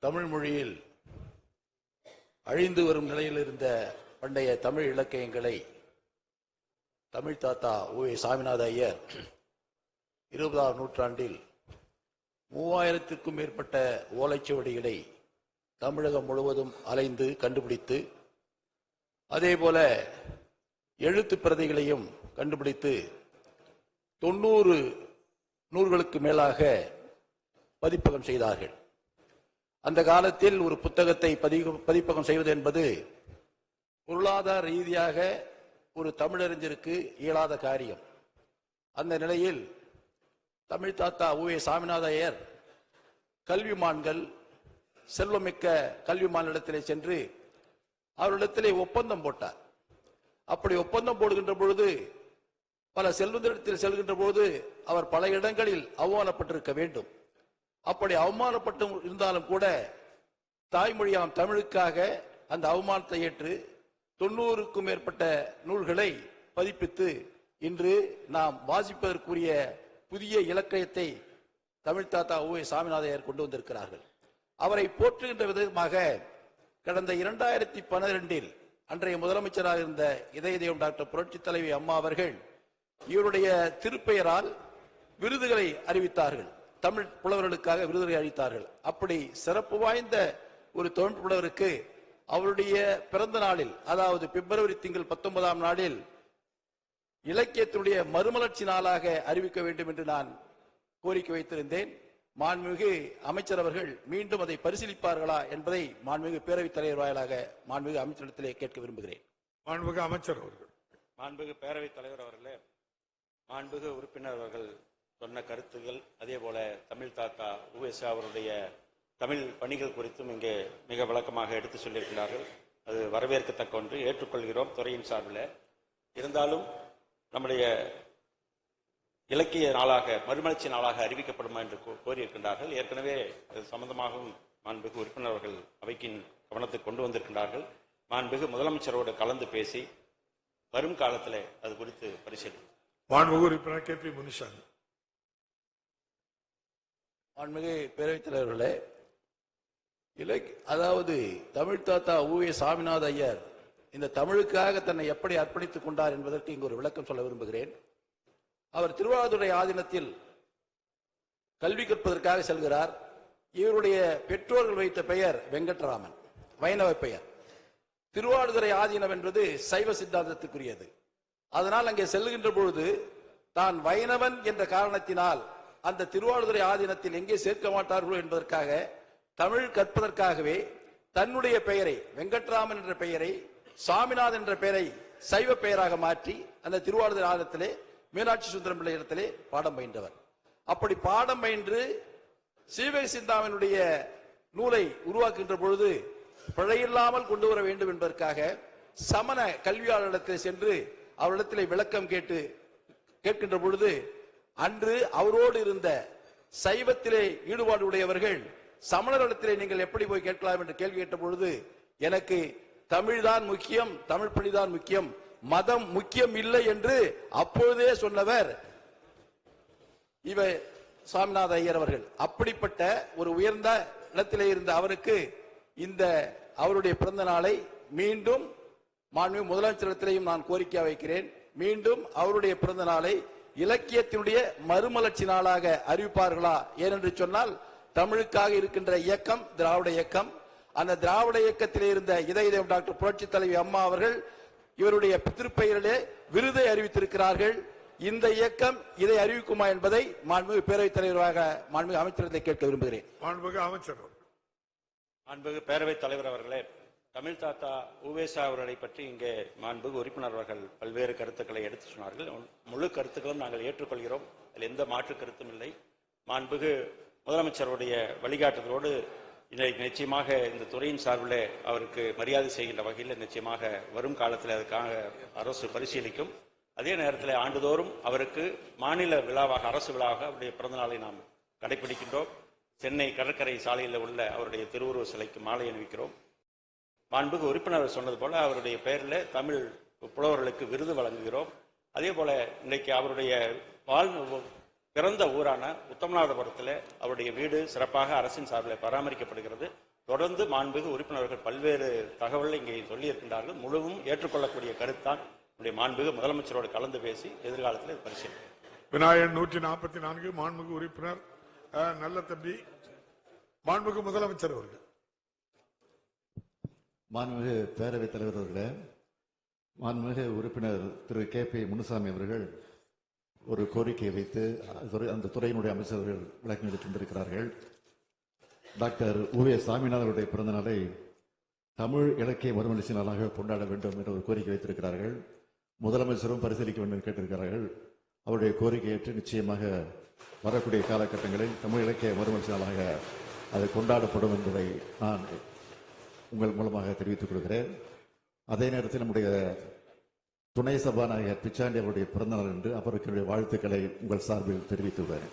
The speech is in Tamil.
தமிழ் மொழியில் அழிந்து வரும் நிலையில் இருந்த பண்டைய தமிழ் இலக்கியங்களை தமிழ் தாத்தா ஓ ஏ சாமிநாத ஐயர் இருபதாம் நூற்றாண்டில் மூவாயிரத்திற்கும் மேற்பட்ட ஓலைச்சுவடிகளை தமிழகம் முழுவதும் அலைந்து கண்டுபிடித்து அதேபோல எழுத்து பிரதிகளையும் கண்டுபிடித்து தொண்ணூறு நூல்களுக்கு மேலாக பதிப்பகம் செய்தார்கள். அந்த காலத்தில் ஒரு புத்தகத்தை பதிவு- பதிப்பகம் செய்வது என்பது பொருளாதார ரீதியாக ஒரு தமிழறிஞருக்கு இயலாத காரியம். அந்த நிலையில் தமிழ் தாத்தா உ ஏ சாமிநாத ஐயர் கல்விமான்கள் செல்வமிக்க கல்விமானிடத்திலே சென்று அவரிடத்திலே ஒப்பந்தம் போட்டார். அப்படி ஒப்பந்தம் போடுகின்ற பொழுது பல செல்வந்தரிடத்தில் செல்கின்ற போது அவர் பல இடங்களில் அவமானப்பட்டிருக்க வேண்டும். அப்படி அவமானப்பட்டு இருந்தாலும் கூட தாய்மொழியாம் தமிழுக்காக அந்த அவமானத்தை ஏற்று தொண்ணூறுக்கும் மேற்பட்ட நூல்களை பதிப்பித்து இன்று நாம் வாசிப்பதற்குரிய புதிய இலக்கியத்தை தமிழ் தாத்தா ஓ ஏ சாமிநாதையர் கொண்டு வந்திருக்கிறார்கள். அவரை போற்றுகின்ற விதமாக கடந்த இரண்டாயிரத்தி பன்னிரெண்டில் அன்றைய முதலமைச்சராக இருந்த இதய தெய்வம் டாக்டர் புரட்சி தலைவி அம்மா அவர்கள் இவருடைய திருப்பெயரால் விருதுகளை அறிவித்தார்கள். தமிழ் புலவர்களுக்காக விருதுகளை அளித்தார்கள். அப்படி சிறப்பு வாய்ந்த ஒரு தமிழ் புலவருக்கு அவருடைய பிறந்த நாளில் அதாவது பிப்ரவரி திங்கள் பத்தொன்பதாம் நாளில் இலக்கியத்தினுடைய மறுமலர்ச்சி நாளாக அறிவிக்க வேண்டும் என்று நான் கோரிக்கை வைத்திருந்தேன். மாண்புமிகு அமைச்சர் அவர்கள் மீண்டும் அதை பரிசீலிப்பார்களா என்பதை மாண்புமிகு பேரவைத் தலைவர் வாயிலாக மாண்புமிகு அமைச்சரிடத்திலே கேட்க விரும்புகிறேன். மாண்புமிகு அமைச்சர் அவர்கள். மாண்புமிகு பேரவைத் தலைவர் அவர்களே மாண்புமிகு உறுப்பினர் அவர்கள் சொன்ன கருத்துகள் அதே போல தமிழ் தாத்தா உவேசா அவருடைய தமிழ் பணிகள் குறித்தும் இங்கே மிக விளக்கமாக எடுத்து சொல்லியிருக்கிறார்கள். அது வரவேற்கத்தக்க ஒன்று ஏற்றுக்கொள்கிறோம் துறையின் சார்பில். இருந்தாலும் நம்முடைய இலக்கிய நாளாக மறுமலர்ச்சி நாளாக அறிவிக்கப்படுமா என்று கோரியிருக்கின்றார்கள். ஏற்கனவே அது சம்பந்தமாகவும் மாண்புமிகு உறுப்பினர்கள் அவைக்கின் கவனத்தை கொண்டு வந்திருக்கின்றார்கள். மாண்புமிகு முதலமைச்சரோடு கலந்து பேசி வரும் காலத்தில் அது குறித்து பரிசீலனை மாண்புமிகு உறுப்பினர் கே. பி. முனிசாமி. ஆன்மிகு பேரவைத் தலைவர்களே இலக் அதாவது தமிழ் தாத்தா ஊவே ஏ. சாமிநாத ஐயர் இந்த தமிழுக்காக தன்னை எப்படி அர்ப்பணித்துக் கொண்டார் என்பதற்கு இங்கு ஒரு விளக்கம் சொல்ல விரும்புகிறேன். அவர் திருவாரூரை ஆதீனத்தில் கல்வி கற்பதற்காக செல்கிறார். இவருடைய பெற்றோர்கள் வைத்த பெயர் வெங்கட்ராமன் வைணவ பெயர். திருவாடுதுறை ஆதீனம் என்பது சைவ சித்தாந்தத்துக்குரியது. அதனால் அங்கே செல்லுகின்ற பொழுது தான் வைணவன் என்ற காரணத்தினால் அந்த திருவாடுதுறை ஆதீனத்தில் எங்கே சேர்க்க மாட்டார்களோ என்பதற்காக தமிழ் கற்பதற்காகவே தன்னுடைய பெயரை வெங்கட்ராமன் என்ற பெயரை சாமிநாதன் என்ற பெயரை சைவ பெயராக மாற்றி அந்த திருவாளுதுறை ஆதீனத்திலே மீனாட்சி சுந்தரம் பிள்ளை இடத்திலே பாடம் பயின்றவர். அப்படி பாடம் பயின்று சீவக சிந்தாமனுடைய நூலை உருவாக்குகின்ற பொழுது பிழையில்லாமல் கொண்டு வர வேண்டும் என்பதற்காக சமண கல்வியாளரிடத்தில் சென்று அவரிடத்திலே விளக்கம் கேட்டு கேட்கின்ற பொழுது அன்று அவரோடு இருந்த சைவத்திலே ஈடுபாடு உடையவர்கள் சமணர்களிடத்திலே நீங்கள் எப்படி போய் கேட்கலாம் என்று கேள்வி கேட்ட பொழுது எனக்கு தமிழ்தான் முக்கியம் தமிழ் பணிதான் முக்கியம் மதம் முக்கியம் இல்லை என்று அப்பொழுதே சொன்னவர் இவ சுவாமிநாத ஐயர் அவர்கள். அப்படிப்பட்ட ஒரு உயர்ந்த இடத்திலே இருந்த அவருக்கு இந்த அவருடைய பிறந்த நாளை மீண்டும் மாண்பு முதலமைச்சரிடத்திலேயும் நான் கோரிக்கை வைக்கிறேன். மீண்டும் அவருடைய பிறந்த நாளை இலக்கியத்தினுடைய மறுமலர்ச்சி நாளாக அறிவிப்பார்களா? ஏனென்று சொன்னால் தமிழுக்காக இருக்கின்ற இயக்கம் திராவிட இயக்கம் அந்த திராவிட இயக்கத்திலே இருந்த இதய தெய்வம் டாக்டர் புரட்சி தலைவி அம்மா அவர்கள் இவருடைய திருப்பெயரிலே விருதை அறிவித்திருக்கிறார்கள். இந்த இயக்கம் இதை அறிவிக்குமா என்பதை மாண்புமிகு பேரவைத் தலைவராக மாண்புமிகு அமைச்சரத்தை கேட்க விரும்புகிறேன். மாண்புமிகு அமைச்சர் மாண்புமிகு பேரவைத் தலைவர் அவர்களே தமிழ் தாத்தா உவேசா அவர்களை பற்றி இங்கே மாண்பு உறுப்பினர் அவர்கள் பல்வேறு கருத்துக்களை எடுத்து சொன்னார்கள். முழு கருத்துக்களும் நாங்கள் ஏற்றுக்கொள்கிறோம். அதில் எந்த மாற்று கருத்தும் இல்லை. மாண்புகு முதலமைச்சருடைய வழிகாட்டுதலோடு இன்றைக்கு நிச்சயமாக இந்த துறையின் சார்பில் அவருக்கு மரியாதை செய்கின்ற வகையில் நிச்சயமாக வரும் காலத்தில் அதுக்காக அரசு பரிசீலிக்கும். அதே நேரத்தில் ஆண்டுதோறும் அவருக்கு மாநில விழாவாக அரசு விழாவாக அவருடைய பிறந்தநாளை நாம் கடைபிடிக்கின்றோம் சென்னை கடற்கரை சாலையில் உள்ள அவருடைய திருவுருவ சிலைக்கு மாலை அணிவிக்கிறோம். மாண்புக்கு உறுப்பினர் சொன்னது போல அவருடைய பெயரில் தமிழ் புலவர்களுக்கு விருது வழங்குகிறோம். அதே போல இன்னைக்கு அவருடைய வாழ் பிறந்த ஊரான உத்தமநாதபுரத்தில் அவருடைய வீடு சிறப்பாக அரசின் சார்பில் பராமரிக்கப்படுகிறது. தொடர்ந்து மாண்புமிகு உறுப்பினர்கள் பல்வேறு தகவல்களை இங்கே சொல்லியிருக்கின்றார்கள். முழுவும் ஏற்றுக்கொள்ளக்கூடிய கருத்தான் நம்முடைய மாண்புமிகு முதலமைச்சரோடு கலந்து பேசி எதிர்காலத்தில் இது விநாயகன் நூற்றி நாற்பத்தி நான்கு மாண்புமிகு உறுப்பினர் நல்ல தம்பி மாண்புமிகு முதலமைச்சர் அவர்கள். மாண்புமிகு பேரவைத் தலைவர் அவர்களே மாண்புமிகு உறுப்பினர் திரு. கே. பி. முனுசாமி அவர்கள் ஒரு கோரிக்கையை வைத்து அந்த துறையினுடைய அமைச்சர்கள் விளக்கம் எடுத்திருந்திருக்கிறார்கள் டாக்டர் உவே சாமிநாதனுடைய பிறந்த நாளை தமிழ் இலக்கிய மறுமலர்ச்சி நாளாக கொண்டாட வேண்டும் என்ற ஒரு கோரிக்கை வைத்திருக்கிறார்கள். முதலமைச்சரும் பரிசீலிக்க வேண்டும் என்று கேட்டிருக்கிறார்கள். அவருடைய கோரிக்கை ஏற்று நிச்சயமாக வரக்கூடிய காலகட்டங்களில் தமிழ் இலக்கிய மறுமலர்ச்சி நாளாக அது கொண்டாடப்படும் என்பதை நான் உங்கள் மூலமாக தெரிவித்துக் கொள்கிறேன். அதே நேரத்தில் நம்முடைய துணை சபாநாயகர் பிச்சாண்டி அவருடைய பிறந்தநாள் என்று அவருக்கு வாழ்த்துக்களை உங்கள் சார்பில் தெரிவித்துள்ளேன்